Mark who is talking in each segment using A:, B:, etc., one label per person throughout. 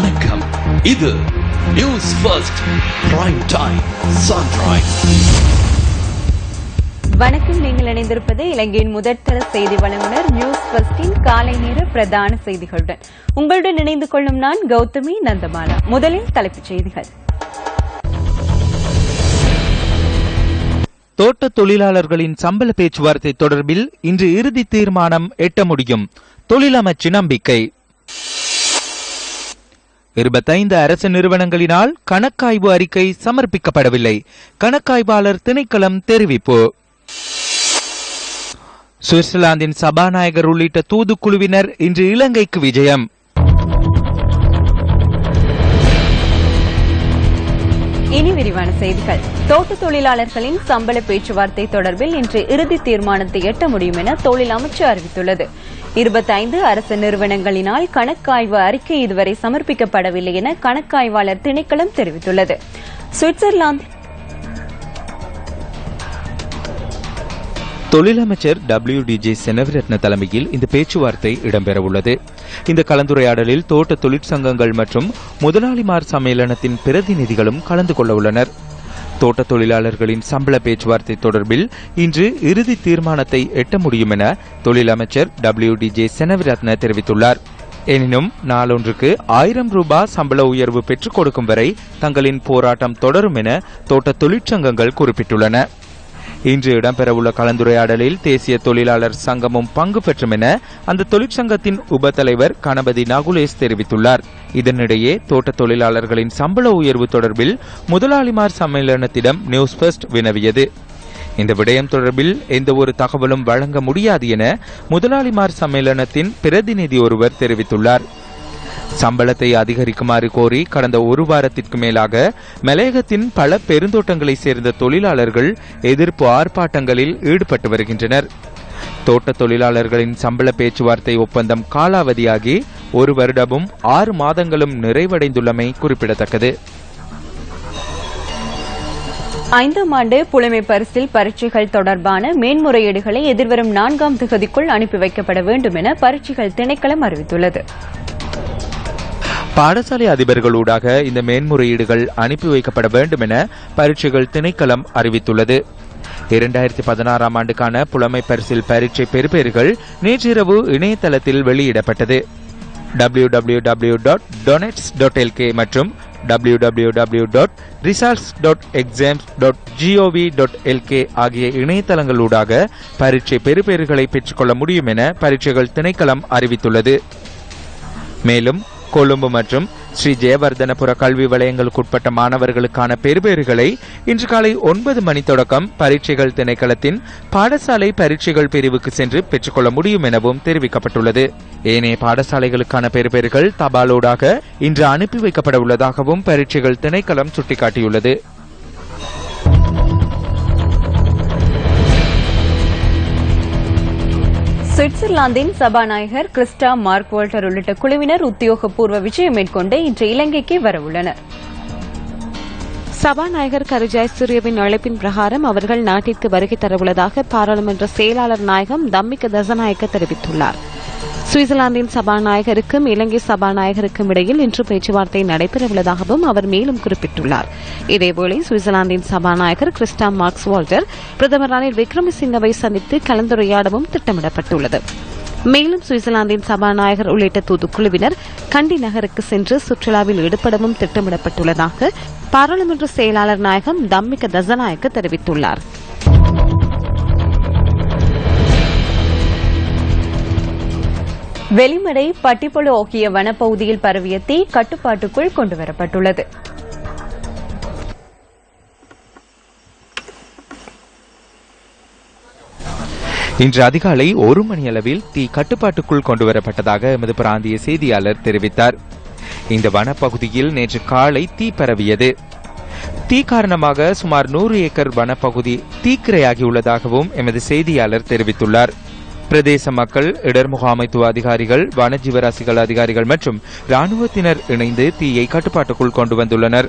A: வணக்கம். இது news first prime time sunrise
B: வணக்கம். நீங்கள் இணைந்திருப்பது இலங்கையின் முதற்தர செய்தி வழங்குனர் நியூஸ் ஃபர்ஸ்டின் காலை நேர பிரதான செய்திகளுடன். உங்களுடன் இணைந்து கொள்ளும் நான் கௌதமி நந்தமாலா முதலில் தலைப்புச் செய்திகள்.
C: தோட்ட தொழிலாளர்களின் சம்பள பேச்சுவார்த்தை தொடர்பில் இன்று இறுதி தீர்மானம் எட்ட முடியும். தொழிலமைச்சு நம்பிக்கை. இருபத்தைந்து அரசு நிறுவனங்களினால் கணக்காய்வு அறிக்கை சமர்ப்பிக்கப்படவில்லை. கணக்காய்வாளர் திணைக்களம் தெரிவிப்பு. சுவிட்சர்லாந்தின் சபாநாயகர் உள்ளிட்ட தூதுக்குழுவினர் இன்று இலங்கைக்கு விஜயம்.
B: இனி விரிவான செய்திகள். தோட்ட தொழிலாளர்களின் சம்பள பேச்சுவார்த்தை தொடர்பில் இன்று இறுதி தீர்மானத்தை எட்ட முடியும் என தொழில் அமைச்சு அறிவித்துள்ளது. இருபத்தைந்து அரசு நிறுவனங்களினால் கணக்காய்வு அறிக்கை இதுவரை சமர்ப்பிக்கப்படவில்லை என கணக்காய்வாளர் திணைக்களம் தெரிவித்துள்ளது. சுவிட்சர்லாந்து
C: தொழிலமைச்சர் டபிள்யூ டி ஜே செனவிரத்ன தலைமையில் இந்த பேச்சுவார்த்தை இடம்பெறவுள்ளது. இந்த கலந்துரையாடலில் தோட்ட தொழிற்சங்கங்கள் மற்றும் முதலாளிமார் சம்மேளனத்தின் பிரதிநிதிகளும் கலந்து கொள்ள உள்ளனர். தோட்ட தொழிலாளர்களின் சம்பள பேச்சுவார்த்தை தொடர்பில் இன்று இறுதி தீர்மானத்தை எட்ட முடியும் என தொழிலமைச்சர் டபிள்யூ டி ஜே செனவிரத்ன தெரிவித்துள்ளார். எனினும் நாளொன்றுக்கு ஆயிரம் ரூபாய் சம்பள உயர்வு பெற்றுக் கொடுக்கும் வரை தங்களின் போராட்டம் தொடரும் என தோட்ட தொழிற்சங்கங்கள் குறிப்பிட்டுள்ளன. இன்று இடம்பெறவுள்ள கலந்துரையாடலில் தேசிய தொழிலாளர் சங்கமும் பங்கு பெற்றும் என அந்த தொழிற்சங்கத்தின் உப தலைவர் கணபதி நகுலேஷ் தெரிவித்துள்ளார். இதனிடையே தோட்ட தொழிலாளர்களின் சம்பள உயர்வு தொடர்பில் முதலாளிமார் சம்மேளனத்திடம் நியூஸ் ஃபர்ஸ்ட் வினவியது. இந்த விடயம் தொடர்பில் எந்த ஒரு தகவலும் வழங்க முடியாது என முதலாளிமார் சம்மேளனத்தின் பிரதிநிதி ஒருவர் தெரிவித்துள்ளார். சம்பளத்தை அதிகரிக்குமாறு கோரி கடந்த ஒரு வாரத்திற்கு மேலாக மலையகத்தின் பல பெருந்தோட்டங்களை சேர்ந்த தொழிலாளர்கள் எதிர்ப்பு ஆர்ப்பாட்டங்களில் ஈடுபட்டு வருகின்றனர். தோட்ட தொழிலாளர்களின் சம்பள பேச்சுவார்த்தை ஒப்பந்தம் காலாவதியாகி ஒரு வருடமும் ஆறு மாதங்களும் நிறைவடைந்துள்ளமை குறிப்பிடத்தக்கது.
B: ஐந்தாம் ஆண்டு புலமை பரிசில் பரீட்சைகள் தொடர்பான மேன்முறையீடுகளை எதிர்வரும் நான்காம் திகதிக்குள் அனுப்பி வைக்கப்பட வேண்டும் என பரீட்சைகள் திணைக்களம் அறிவித்துள்ளது.
C: பாடசாலை அதிபர்களூடாக இந்த மேன்முறையீடுகள் அனுப்பி வைக்கப்பட வேண்டும் என பரீட்சைகள் திணைக்களம் அறிவித்துள்ளது. இரண்டாயிரத்தி பதினாறாம் ஆண்டுக்கான புலமை பரிசில் பரீட்சை பெறுபேறுகள் நேற்றிரவு இணையதளத்தில் வெளியிடப்பட்டது. W W W dot doenets dot LK மற்றும் W W W dot results dot exams dot GOV dot LK ஆகிய இணையதளங்களூடாக பரீட்சை பெறுபேறுகளை பெற்றுக்கொள்ள முடியும் என பரீட்சைகள் திணைக்களம் அறிவித்துள்ளது. மேலும் கொழும்பு மற்றும் ஸ்ரீ ஜெயவர்தனபுர கல்வி வலயங்களுக்குட்பட்ட மாணவர்களுக்கான பெறுபேறுகளை இன்று காலை ஒன்பது மணி தொடக்கம் பரீட்சைகள் திணைக்களத்தின் பாடசாலை பரீட்சைகள் பிரிவுக்கு சென்று பெற்றுக்கொள்ள முடியும் எனவும் தெரிவிக்கப்பட்டுள்ளது. ஏனைய பாடசாலைகளுக்கான பெறுபேறுகள் தபாலோடாக இன்று அனுப்பி வைக்கப்பட உள்ளதாகவும் பரீட்சைகள் திணைக்களம் சுட்டிக்காட்டியுள்ளது.
B: சுவிட்சர்லாந்தின் சபாநாயகர் கிறிஸ்டா மார்க் வால்டர் உள்ளிட்ட குழுவினர் உத்தியோகபூர்வ விஜயம் மேற்கொண்டு இன்று இலங்கைக்கு வரவுள்ளனர்.
D: சபாநாயகர் கருஜாய் சூரியவின் அழைப்பின் பிரகாரம் அவர்கள் நாட்டிற்கு வருகை தரவுள்ளதாக பாராளுமன்ற செயலாளர் நாயகம் தம்மிக தசநாயக்க தெரிவித்துள்ளார். சுவிட்சர்லாந்தின் சபாநாயகருக்கும் இலங்கை சபாநாயகருக்கும் இடையில் இன்று பேச்சுவார்த்தை நடைபெறவுள்ளதாகவும் அவர் மேலும் குறிப்பிட்டுள்ளார். இதேவேளை சுவிட்சர்லாந்தின் சபாநாயகர் கிறிஸ்டா மார்க்ஸ் வால்டர் பிரதமர் ரணில் விக்ரமசிங்கவை சந்தித்து கலந்துரையாடவும் திட்டமிடப்பட்டுள்ளது. மேலும் சுவிட்சர்லாந்தின் சபாநாயகர் உள்ளிட்ட தூதுக்குழுவினர் கண்டி நகருக்கு சென்று சுற்றுலாவில் ஈடுபடவும் திட்டமிடப்பட்டுள்ளதாக பாராளுமன்ற செயலாளர் நாயகம் தம்மிக தசநாயக்க தெரிவித்துள்ளார்.
B: வெளிமடை பட்டிப்பொழு ஆகிய வனப்பகுதியில் பரவிய தீ கட்டுப்பாட்டுக்குள் கொண்டுவரப்பட்டுள்ளது.
C: இன்று அதிகாலை ஒரு மணியளவில் தீ கட்டுப்பாட்டுக்குள் கொண்டுவரப்பட்டதாக எமது பிராந்திய செய்தியாளர் தெரிவித்தார். இந்த வனப்பகுதியில் நேற்று காலை தீ பரவியது. தீ காரணமாக சுமார் நூறு ஏக்கர் வனப்பகுதி தீக்கிரையாகியுள்ளதாகவும் எமது செய்தியாளர் தெரிவித்துள்ளார். பிரதேச மக்கள் இடர் முகாமைத்துவ அதிகாரிகள் வனஜீவராசிகள் அதிகாரிகள் மற்றும் ராணுவத்தினர் இணைந்து தீயை கட்டுப்பாட்டுக்குள் கொண்டு வந்துள்ளனர்.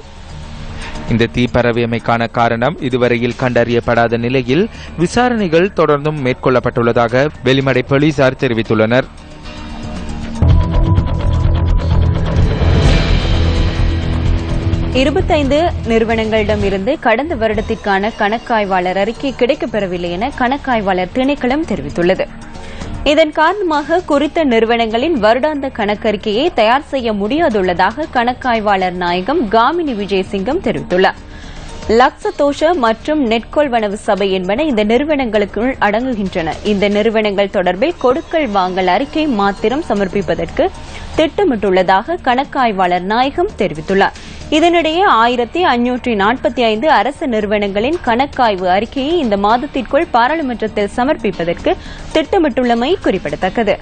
C: இந்த தீ பரவியமைக்கான காரணம் இதுவரையில் கண்டறியப்படாத நிலையில் விசாரணைகள் தொடர்ந்தும் மேற்கொள்ளப்பட்டுள்ளதாக வெளிமடை போலீசார் தெரிவித்துள்ளனர்.
B: இருபத்தைந்து நிறுவனங்களிடமிருந்து கடந்த வருடத்திற்கான கணக்காய்வாளர் அறிக்கை கிடைக்கப்பெறவில்லை என கணக்காய்வாளர் திணைக்களம் தெரிவித்துள்ளது. இதன் காரணமாக குறித்த நிறுவனங்களின் வருடாந்த கணக்கறிக்கையை தயார் செய்ய முடியாதுள்ளதாக கணக்காய்வாளர் நாயகம் காமினி விஜயசிங்கம் தெரிவித்துள்ளார். லக்ஸதோஷ மற்றும் நெட்கொள்வனவு சபை என்பன இந்த நிறுவனங்களுக்குள் அடங்குகின்றன. இந்த நிறுவனங்கள் தொடர்பில் கொடுக்கல் வாங்கல் அறிக்கை மாத்திரம் சமர்ப்பிப்பதற்கு திட்டமிட்டுள்ளதாக கணக்காய்வாளர் நாயகம் தெரிவித்துள்ளார். இதனிடையே ஆயிரத்தி அஞ்சூற்றி நாற்பத்தி ஐந்து அரசு நிறுவனங்களின் கணக்காய்வு அறிக்கையை இந்த மாதத்திற்குள் பாராளுமன்றத்தில் சமர்ப்பிப்பதற்கு திட்டமிட்டுள்ளமை குறிப்பிடத்தக்கது.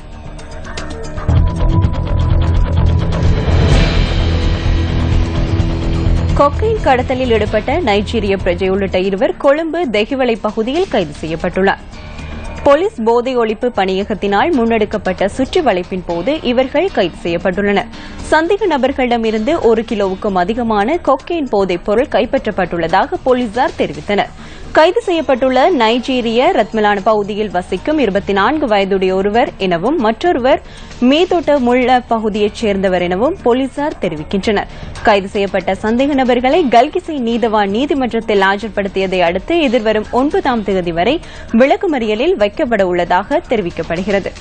B: கொக்கைன் கடத்தலில் ஈடுபட்ட நைஜீரிய பிரஜை உள்ளிட்ட இருவர் கொழும்பு தெஹிவளை பகுதியில் கைது செய்யப்பட்டுள்ளார். போலீஸ் போதை ஒழிப்பு பணியகத்தினால் முன்னெடுக்கப்பட்ட சுற்றி வளைப்பின் போது இவர்கள் கைது செய்யப்பட்டுள்ளனர். சந்தேக நபர்களிடமிருந்து ஒரு கிலோவுக்கும் அதிகமான கொக்கெயின் போதைப் பொருள் கைப்பற்றப்பட்டுள்ளதாக போலீசார் தெரிவித்தனர். கைது செய்யப்பட்டுள்ள நைஜீரிய ரத்மலான பகுதியில் வசிக்கும் இருபத்தி நான்கு வயதுடைய ஒருவர் எனவும் மற்றொருவர் மீதோட்ட முள்ள பகுதியைச் சேர்ந்தவர் எனவும் போலீசார் தெரிவிக்கின்றனர். கைது செய்யப்பட்ட சந்தேக நபர்களை கல்கிசை நீதவான் நீதிமன்றத்தில் ஆஜர்படுத்தியதை அடுத்து எதிர்வரும் ஒன்பதாம் தேதி வரை விளக்குமறியலில் வைக்கப்பட உள்ளதாக தெரிவிக்கப்படுகிறது.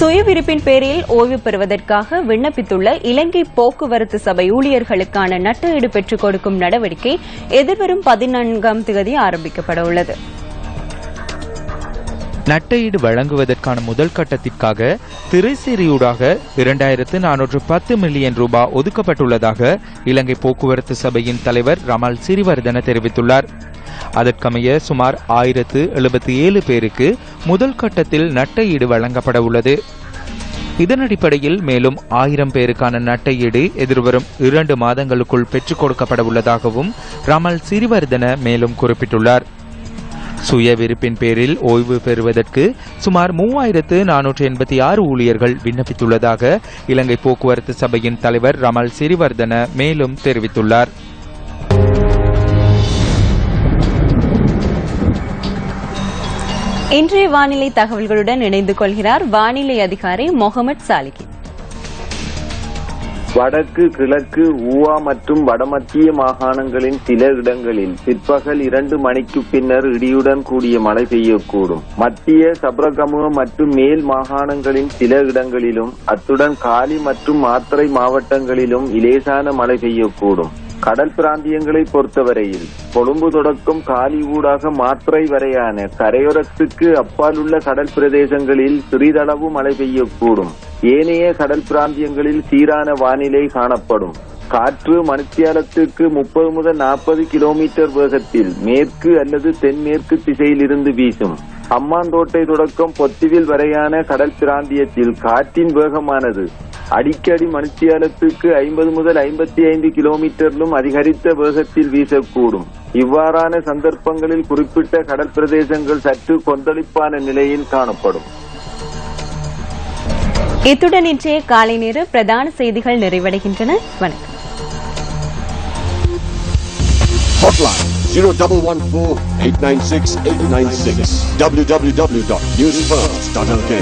B: சுயவிருப்பின் பேரில் ஓய்வு பெறுவதற்காக விண்ணப்பித்துள்ள இலங்கை போக்குவரத்து சபை ஊழியர்களுக்கான நட்டஈடு பெற்றுக் கொடுக்கும் நடவடிக்கை எதிர்வரும் பதினான்காம் தேதி ஆரம்பிக்கப்பட உள்ளது.
C: நட்டையீடு வழங்குவதற்கான முதல் கட்டத்திற்காக திரைசேரியூடாக இரண்டாயிரத்து நானூற்று பத்து மில்லியன் ரூபாய் ஒதுக்கப்பட்டுள்ளதாக இலங்கை போக்குவரத்து சபையின் தலைவர் ரமால் சிறிவர்தன தெரிவித்துள்ளார். அதற்கமைய சுமார் ஆயிரத்து எழுபத்தி ஏழு பேருக்கு முதல் கட்டத்தில் நட்ட ஈடு வழங்கப்பட உள்ளது. இதன் அடிப்படையில் மேலும் ஆயிரம் பேருக்கான நட்டையீடு எதிர்வரும் இரண்டு மாதங்களுக்குள் பெற்றுக் கொடுக்கப்பட உள்ளதாகவும் ரமல் சிறிவர்தன மேலும் குறிப்பிட்டுள்ளார். சுய விருப்பின் பேரில் ஓய்வு பெறுவதற்கு சுமார் மூவாயிரத்து நானூற்று எண்பத்தி ஆறு ஊழியர்கள் விண்ணப்பித்துள்ளதாக இலங்கை போக்குவரத்து சபையின் தலைவர் ரமல் சிறிவர்தன மேலும் தெரிவித்துள்ளார்.
B: இன்றைய வானிலை தகவல்களுடன் இணைந்து கொள்கிறார் வானிலை அதிகாரி முகமது சாலிகி
E: வடக்கு கிழக்கு ஊவா மற்றும் வடமத்திய மாகாணங்களின் சில இடங்களில் பிற்பகல் இரண்டு மணிக்கு பின்னர் இடியுடன் கூடிய மழை பெய்யக்கூடும். மத்திய சப்ரகமுக மற்றும் மேல் மாகாணங்களின் சில இடங்களிலும் அத்துடன் காலி மற்றும் மாத்திரை மாவட்டங்களிலும் இலேசான மழை பெய்யக்கூடும். கடல் பிராந்தியங்களை பொறுத்தவரையில் கொழும்பு தொடக்கம் காலி ஊடாக மாத்திரை வரையான கரையோரத்துக்கு அப்பாலுள்ள கடல் பிரதேசங்களில் சிறிதளவு மழை பெய்யக்கூடும். ஏனைய கடல் பிராந்தியங்களில் சீரான வானிலை காணப்படும். காற்று மணித்தியாலத்துக்கு முப்பது முதல் நாற்பது கிலோமீட்டர் வேகத்தில் மேற்கு அல்லது தென்மேற்கு திசையிலிருந்து வீசும். அம்மாந்தோட்டை தொடக்கம் பொத்திவில் வரையான கடல் பிராந்தியத்தில் காற்றின் வேகமானது அடிக்கடி மணித்தியாலத்துக்கு ஐம்பது முதல் ஐம்பத்தி ஐந்து கிலோமீட்டரிலும் அதிகரித்த வேகத்தில் வீசக்கூடும். இவ்வாறான சந்தர்ப்பங்களில் குறிப்பிட்ட கடல் பிரதேசங்கள் சற்று கொந்தளிப்பான நிலையில் காணப்படும்.
B: இத்துடன் இன்றைய காலை நேர பிரதான செய்திகள் நிறைவடைகின்றன. வணக்கம்.
F: Hotline. 0114-896-896 www.newsfirst.lk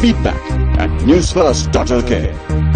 F: Feedback at newsfirst.lk